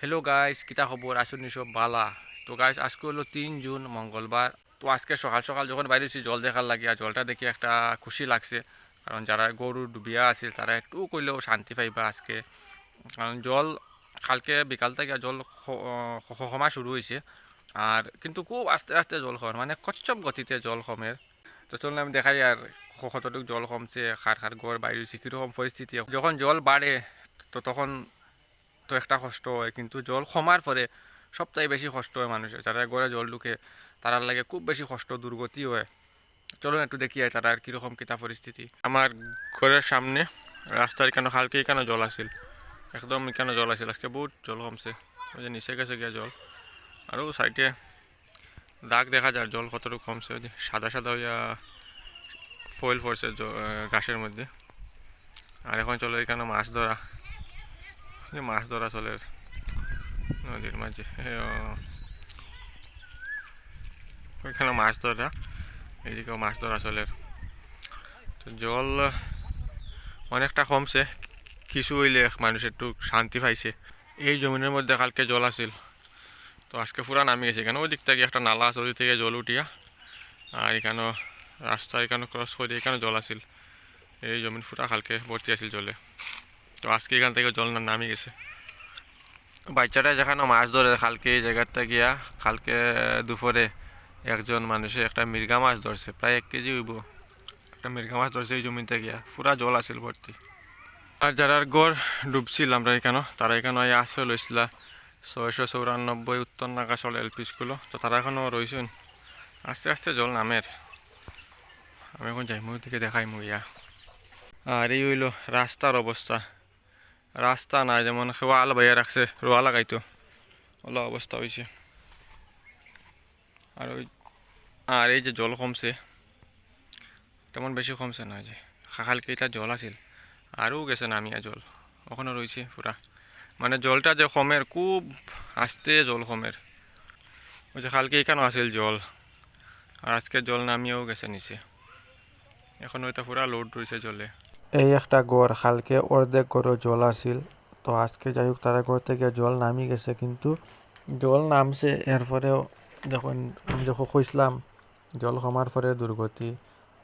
Hello guys কিতা খবর আসুন সব বালা তো গাইস আজকে হলো তিন জুন, মঙ্গলবার। তো, আজকে সকাল সকাল যখন বাইরে হচ্ছি জল দেখার লাগে আর জলটা দেখে একটা খুশি লাগছে। কারণ যারা গরু ডুবিয়া আছিল, তারা একটু কইলেও শান্তি পাইবা আজকে। কারণ জল, কালকে বিকাল থেকে জল কমা শুরু হয়েছে আর কিন্তু খুব আস্তে আস্তে জল কম মানে কচ্ছপ গতিতে জল কমের তো, চলুন আমি দেখাই আর কতটুকু জল কমছে খার খার ঘর বাইরে হয়েছে কীরকম পরিস্থিতি। যখন জল বাড়ে, তো তখন তো একটা কষ্ট হয়, কিন্তু জল কমার পরে সবথেকে বেশি কষ্ট হয় মানুষের। যারা ঘরে জল ঢুকে, তারার লাগে খুব বেশি কষ্ট দুর্গতি হয়। চলুন একটু দেখি আয় তারা আর কীরকম কিতা পরিস্থিতি। আমার ঘরের সামনে রাস্তার কেন হালকে কেন জল আছিল? একদম কেন জল আছিল? আজকে বহুত জল কমছে। ওই যে নিচে গেছে গিয়া জল। আরও সাইডে দাগ দেখা যায়, জল কতটুকু কমছে। ওই যে সাদা সাদা হইয়া ফয়েল পড়ছে ঘাসের মধ্যে। আর এখন চলো এখানে মাছ ধরা। যে মাছ ধরা চলে নদীর মাঝে। ওইখানে মাছ ধরা, এইদিকেও মাছ ধরা চলে। তো জল অনেকটা কমছে, কিছু হইলে মানুষ একটু শান্তি পাইছে। এই জমিনের মধ্যে কালকে জল আছিল। তো আজকে পুরা নামি গেছে। এখানে ওই দিক থেকে একটা নালা আছে ওই থেকে জল উঠিয়া, আর এখানেও রাস্তা এখানে ক্রস করে এখানে জল আছিল। এই জমিন পুরা কালকে ভর্তি আছিল জলে। তো আজকে এখান থেকে জল না নামি গেছে। বাচ্চাটা যেখানে মাছ ধরে, কালকে এই জায়গাটা গিয়া, কালকে দুপুরে একজন মানুষে একটা মির্গা মাছ ধরছে, প্রায় এক কেজি হইব। একটা মির্গা মাছ ধরছে এই জমিতে গিয়া, পুরা জল আছিল ভর্তি। আর যারা গড় ডুবছিল আমরা এখানে তারা এখানে আশ্রয় লইছিল ছয়শো চৌরানব্বই উত্তর নাগাছল এল পি স্কুলও, তো তারা এখনও রয়েছেন আস্তে আস্তে জল নামের। আমি এখন যাই মুখ দিকে দেখাই মুইয়া আর এই হইল রাস্তার অবস্থা। রাস্তা নাই, যেমন ওয়াল বাইয়া রাখছে রোয়া লাগাইতো। ওলা অবস্থা হয়েছে আর ওই আর এই যে জল কমছে, তেমন বেশি কমছে না যে। খালকে এটা জল আছিল আরও গেছে নামিয়া জল। ওখানে রয়েছে পুরা মানে জলটা যে কমের খুব আস্তে জল কমের ওই যে খালকে এখানেও আছিল জল আর আজকে জল নামিয়েও গেছে নিচে। এখন ওইটা পুরা লোড রয়েছে জলে। এই একটা গড়, খালকে অর্ধেক গড়ও জল আছিল। তো আজকে যাই হোক, তারা ঘর থেকে জল নামি গেছে, কিন্তু জল নামছে এরপরেও যখন আমি যখন কইসলাম জল কমার পরে দুর্গতি।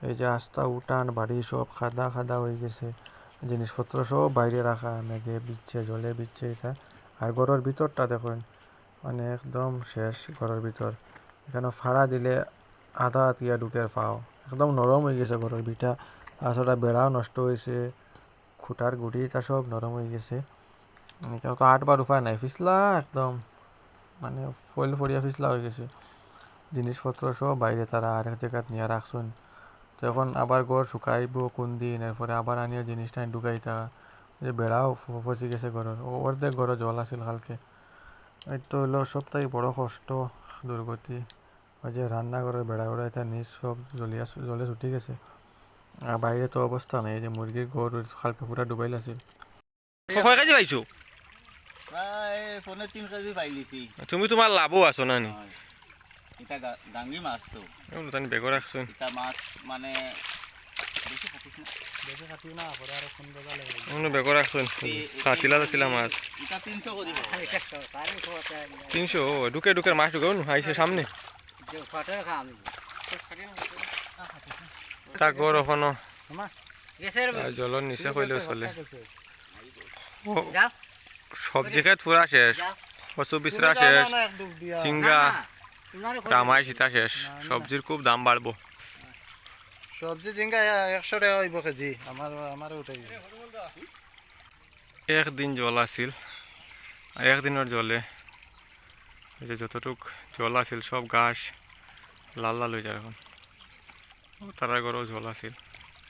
এই যে আস্তা, উঠান, বাড়ি সব খাদা খাদা হয়ে গেছে। জিনিসপত্র সব বাইরে রাখা, মেঘে বিচ্ছে, জলে বিচ্ছে এটা। আর ঘরের ভিতরটা দেখুন মানে একদম শেষ ঘরের ভিতর। এখানে ফাড়া দিলে আধা আতিয়া ঢুকে পাও। একদম নরম হয়ে গেছে ঘরের ভিটা। তাছাড়া বেড়াও নষ্ট হয়েছে খুঁটার গুড়িটা সব নরম হয়ে গেছে। এখানে তো আটবার উপায় নাই ফিসলা একদম মানে ফল ফড়িয়া ফিসলা হয়ে গেছে। জিনিসপত্র সব বাইরে তারা আরেক জায়গায় নিয়ে রাখছুন তো এখন আবার গড় শুকাইব কোন দিন, এরপরে আবার আনিয়া জিনিসটা ঢুকাইতা যে বেড়াও ফসি গেছে ঘরের অর্ধেক ঘরে জল আছিল কালকে এই তো হলো সবথেকে বড় কষ্ট দুর্গতি ওই যে রান্নাঘরের বেড়া এটা নিচ সব জ্বলিয়া জলে ছুটি গেছে। আর বাইরে তো অবস্থা নেই এই যে মুরগির গড় কালকে পুরা ডুবাইল আছিল কয় কেজি পাইছো? তুমি তোমার লাভও আছো না নি। এটা গা- ডাঙ্গি মাছ তো। এগুলো বেগর রাখছো এটা মাছ মানে বেশি কাটিস না? এগুলো বেগর রাখছো সাতিলা সাতিলা মাছ। এটা তিনশো ঢুকে ঢুকে মাছ ঢুকে আইসে সামনে তা গর ওখানো জলের নিচে কইলেও চলে। ও- সবজি খেত পুরা শেষ। কচু বিচরা শেষ। সিঙ্গা রামাই সীতা শেষ। সবজির খুব দাম বাড়বো। সবজি জিঙ্গা একশো টাকা হইব কেজি। আমার আমার উঠাই একদিন জল আছিল। আর একদিনের জলে। এই যে যতটুক জল আছিল সব ঘাস লাল লাল হয়ে যায় এখন। ও তারা ঘরেও জল আছিল।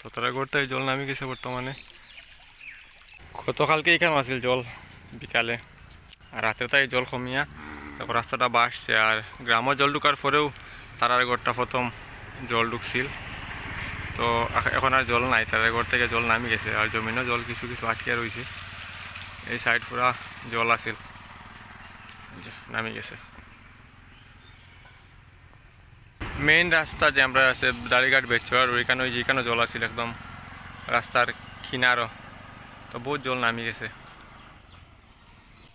তো তারা ঘরটাই জল নামি গেছে বর্তমানে। গতকালকে এখানে আছিল জল বিকালে। আর রাতে তাই জল কমিয়া তারপর রাস্তাটা বাসছে আর গ্রামের জল ঢুকার পরেও তারার ঘরটা প্রথম জল ঢুকছিল। তো এখ- এখন আর জল নাই। তারা ঘর থেকে জল নামি গেছে। আর জমিনও জল কিছু কিছু আটকে রয়েছে এই সাইড পুরা জল আছিল। নামি গেছে। মেইন রাস্তা যে আমরা আছে দাড়িঘাট বেচর ওইখানে ওই যেখানে জল আছিল একদম রাস্তার কিনারও তো বহুত জল নামি গেছে।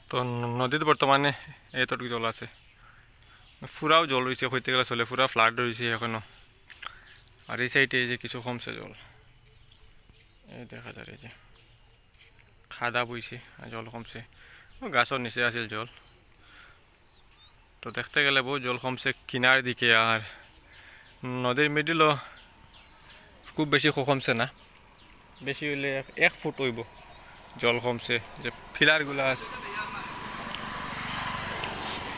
তো নদীত বর্তমানে এতটুকু জল আছে। ফুরাও জল রয়েছে হইতে গেলে চলে ফুরা, ফ্লাড রয়েছে এখনও। আর এই সাইডে এই যে কিছু কমছে জল। এই দেখা যায় এই যে। খাদা বইছে জল কমছে। গাছর নিচে আছিল জল। তো দেখতে গেলে বহু জল কমছে কিনার দিকে আর নদীর মিডিলও খুব বেশি কমছে না? বেশি হইলে এক- ফুট হইব জল কমছে, যে ফিলারগুলা আছে।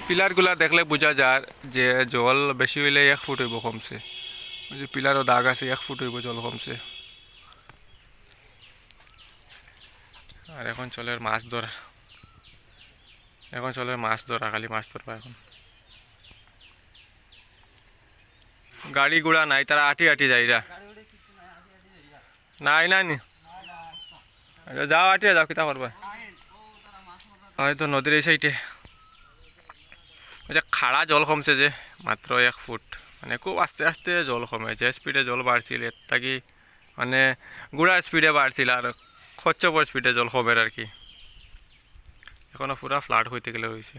পিলারগুলা দেখলে বোঝা যায় যে জল বেশি হইলে এক ফুট হইব কমছে। যে পিলারও দাগ আছে, এক ফুট হইব জল কমছে। আর এখন চলে মাছ ধরা এখন চলে মাছ ধরা খালি মাছ ধরবা এখন। গাড়ি ঘোড়া নাই তারা আটি আটি যাইরা নাই নাই আচ্ছা, যাও আটিয়া যাও কিতা করবা? হয়তো নদীর এই সাইডে ওই খাড়া জল কমছে যে মাত্র এক ফুট। মানে খুব আস্তে আস্তে জল কমে যে স্পিডে জল বাড়ছিল এর থাকি মানে গুড়া স্পিডে বাড়ছিল আর খচ্চপর স্পিডে জল কমের আর কি। এখনও পুরা ফ্লাড হইতে গেলে রয়েছে